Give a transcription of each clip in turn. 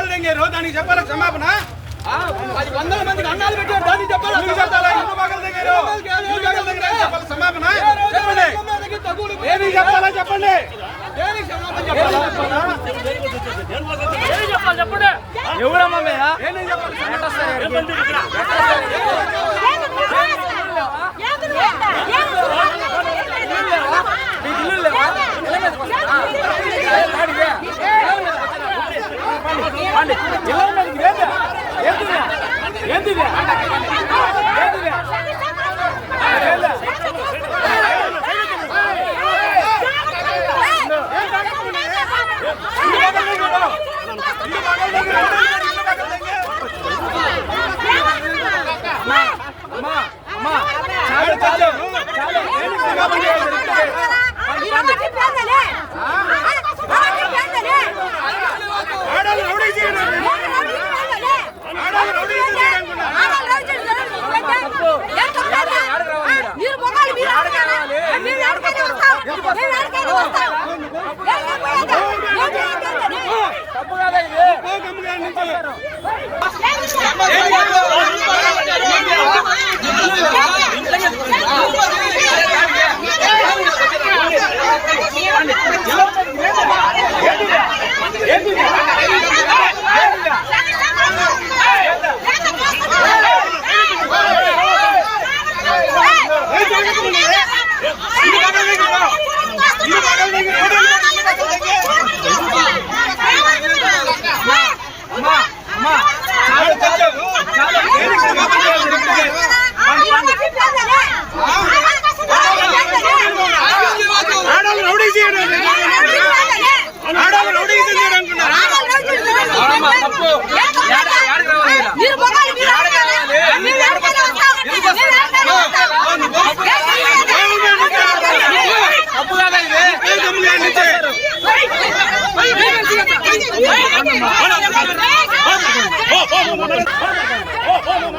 నగలు తెంగారు దానికి చెప్పాలి? క్షమాపణ? వందల మందికి అన్నాలు పెట్టారు దానికి చెప్పాలి? చెప్పాలి? క్షమాపణ? చెప్పండి. చెప్పండి. ఎవరమ్మా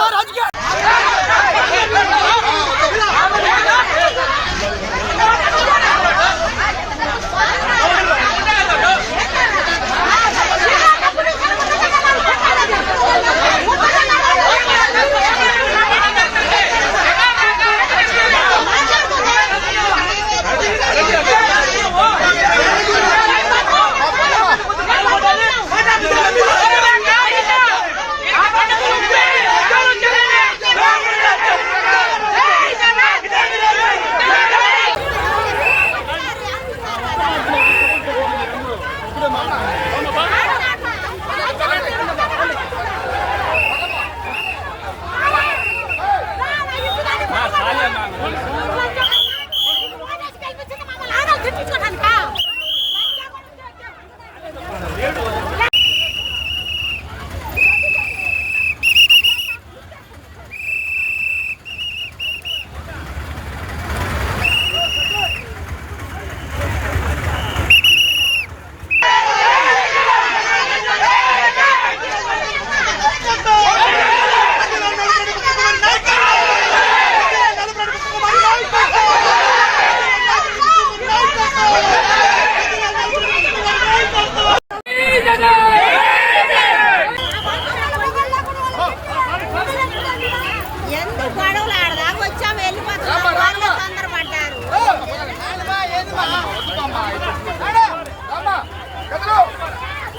아, 나 아니야.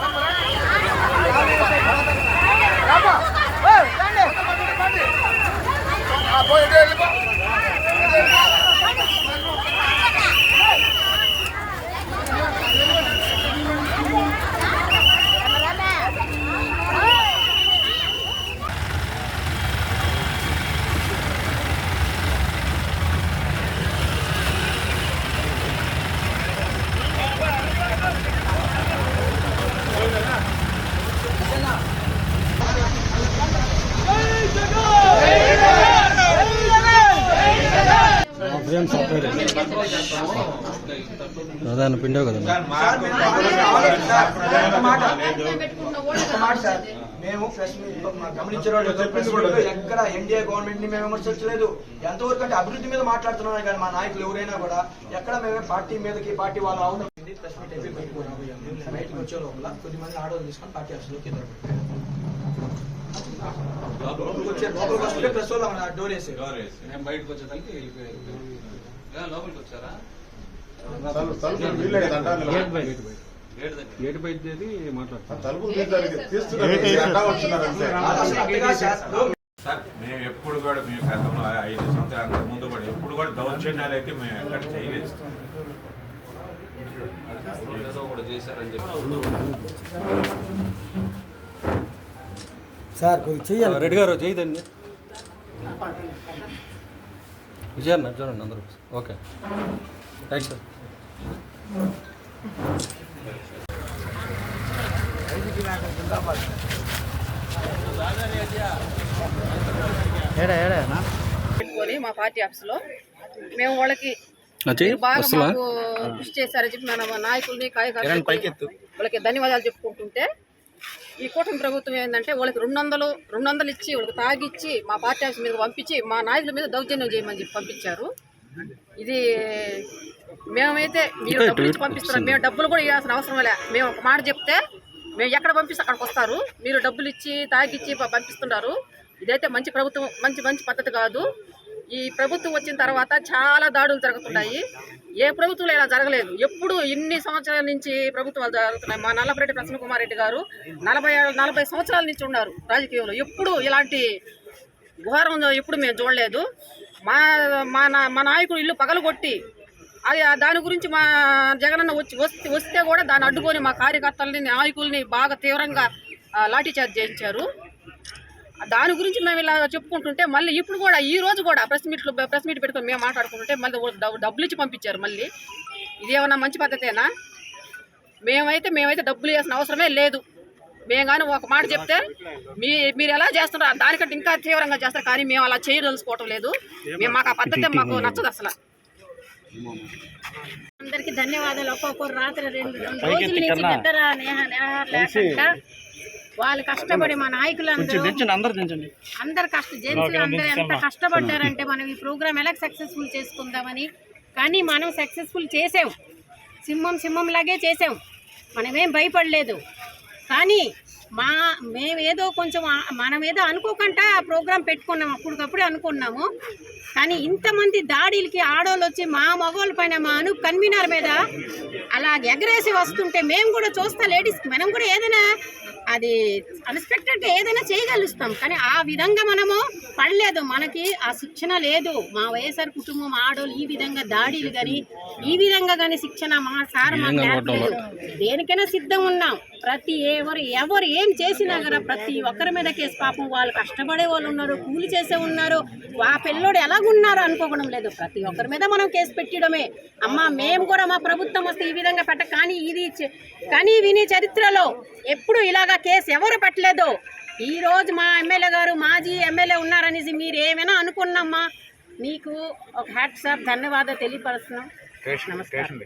한번 ప్రధాన పిండవు కదా మేము ఎక్కడ ఎన్డీఏ గవర్నమెంట్ని మేము విమర్శించలేదు. ఎంతవరకు అంటే అభివృద్ధి మీద మాట్లాడుతున్నాం కానీ మా నాయకులు ఎవరైనా కూడా ఎక్కడ మేమే పార్టీ మీదకి పార్టీ వాళ్ళు అవును ప్రెస్ మీట్ అయిపోయి బయటకు వచ్చే లోపల కొద్ది మంది ఆర్డర్ తీసుకొని పార్టీ హౌస్లోకి కింద వచ్చే లోపలికి వస్తుంటే ప్రెస్ వాళ్ళు డోర్ వేసి. బయటకు వచ్చేదానికి వెళ్ళిపోయారు లోపలికి వచ్చారా? గేట్ బయటది మాట్లాడతాం అసలు అట్టగా శాస్త్రం సార్ మేము ఎప్పుడు కూడా మేము గతంలో ఐదు సంవత్సరాల ముందు కూడా ఎప్పుడు కూడా దౌర్జన్యాలు అయితే మేము ఎక్కడ చేయలేదు. సార్. చెప్పి రెడ్డి గారు చేయదండి విజయన్న చూడండి అందరూ. ఓకే. థ్యాంక్స్ సార్ పెట్టుకొని మా పార్టీ ఆఫీస్లో మేము వాళ్ళకి బాగా మాకు కృషి చేశారని చెప్పి మన నాయకుల్ని కార్యకర్తలు వాళ్ళకి ధన్యవాదాలు చెప్పుకుంటుంటే ఈ కూటమి ప్రభుత్వం ఏంటంటే వాళ్ళకి రెండు వందలు రెండు వందలు ఇచ్చి వాళ్ళకి తాగిచ్చి మా పార్టీ ఆఫీస్ మీద పంపించి మా నాయకుల మీద దౌర్జన్యం చేయమని చెప్పి పంపించారు. ఇది మేమైతే మీరు డబ్బులు ఇచ్చి పంపిస్తున్నారు మేము డబ్బులు కూడా ఇవ్వాల్సిన అవసరం లే. మేము ఒక మాట చెప్తే మేము ఎక్కడ పంపిస్తే అక్కడికి వస్తారు. మీరు డబ్బులు ఇచ్చి తాగిచ్చి పంపిస్తున్నారు ఇదైతే మంచి ప్రభుత్వం మంచి మంచి పద్ధతి కాదు. ఈ ప్రభుత్వం వచ్చిన తర్వాత చాలా దాడులు జరుగుతున్నాయి. ఏ ప్రభుత్వంలో ఇలా జరగలేదు. ఎప్పుడు ఇన్ని సంవత్సరాల నుంచి ప్రభుత్వాలు జరుగుతున్నాయి? మా నల్లపరెడ్డి ప్రసన్న కుమార్ రెడ్డి గారు నలభై నలభై సంవత్సరాల నుంచి ఉన్నారు రాజకీయంలో. ఎప్పుడు ఇలాంటి ఘోరం ఎప్పుడు మేము చూడలేదు. మా మా నా- మా నాయకుడు ఇల్లు పగలగొట్టి అది దాని గురించి మా జగనన్న వచ్చి వస్తే వస్తే కూడా దాన్ని అడ్డుకొని మా కార్యకర్తలని నాయకుల్ని బాగా తీవ్రంగా లాఠీచార్జ్ లాఠీ చార్జ్ చేయించారు. దాని గురించి మేము ఇలా చెప్పుకుంటుంటే మళ్ళీ ఇప్పుడు కూడా ఈ రోజు కూడా ప్రెస్ మీట్లు ప్రెస్ మీట్ పెట్టుకొని మేము మాట్లాడుకుంటుంటే మళ్ళీ డబ్బు- డబ్బులు ఇచ్చి పంపించారు మళ్ళీ. ఇదేమన్నా మంచి పద్ధతేనా? మేమైతే మేమైతే డబ్బులు వేసిన అవసరమే లేదు. మేము కానీ ఒక మాట చెప్తే మీ మీరు ఎలా చేస్తున్నారు దానికంటే ఇంకా తీవ్రంగా చేస్తారు. కానీ మేము అలా చేయదలుచుకోవటం లేదు. మేము మాకు ఆ పద్ధతి మాకు నచ్చదు అసలు. అందరికి ధన్యవాదాలు. ఒక్కొక్కరు రాత్రి రెండు రోజుల నుంచి నిద్ర లేకుండా వాళ్ళు కష్టపడి మా నాయకులందరూ అందరు కష్ట జెంట్స్ అందరూ ఎంత కష్టపడ్డారంటే మనం ఈ ప్రోగ్రామ్ ఎలా సక్సెస్ఫుల్ చేసుకుందామని. కానీ మనం సక్సెస్ఫుల్ చేసాం. సింహం సింహం లాగే చేసాం. మనమేం భయపడలేదు. కానీ మా మేమేదో కొంచెం ఆ- మనమేదో అనుకోకుండా ఆ ప్రోగ్రాం పెట్టుకున్నాం. అప్పటికప్పుడే అనుకున్నాము. కానీ ఇంతమంది దాడిలకి ఆడోళ్ళు వచ్చి మా మగవాళ్ళ పైన మా అను కన్వీనర్ మీద అలా ఎగరేసి వస్తుంటే మేము కూడా చూస్తా లేడీస్ మనం కూడా ఏదైనా అది అన్ఎక్స్పెక్టెడ్గా ఏదైనా చేయగలుగుతాం కానీ ఆ విధంగా మనము పడలేదు. మనకి ఆ శిక్షణ లేదు. మా వైఎస్ఆర్ కుటుంబం ఆడోళ్ళు ఈ విధంగా దాడిలు కానీ ఈ విధంగా కానీ శిక్షణ మా సార్ మాకు నేర్పలేదు దేనికైనా సిద్ధం ఉన్నాం. ప్రతి ఎవరు ఎవరు ఏం చేసినా కదా ప్రతి ఒక్కరి మీద కేసు. పాపం వాళ్ళు కష్టపడే వాళ్ళు ఉన్నారు కూలి చేసే ఉన్నారు. ఆ పిల్లోడు ఎలాగున్నారు అనుకోవడం లేదు. ప్రతి ఒక్కరి మీద మనం కేసు పెట్టడమే అమ్మ మేము కూడా మా ప్రభుత్వం వస్తే ఈ విధంగా పెట్ట కానీ ఇది కానీ విని చరిత్రలో ఎప్పుడు ఇలాగా కేసు ఎవరు పెట్టలేదు. ఈ రోజు మా ఎమ్మెల్యే గారు మాజీ ఎమ్మెల్యే ఉన్నారనేసి మీరు ఏమైనా అనుకున్నామ్మా మీకు ఒక హ్యాట్సాప్ ధన్యవాదాలు తెలియపరుస్తున్నాం. నమస్కారం.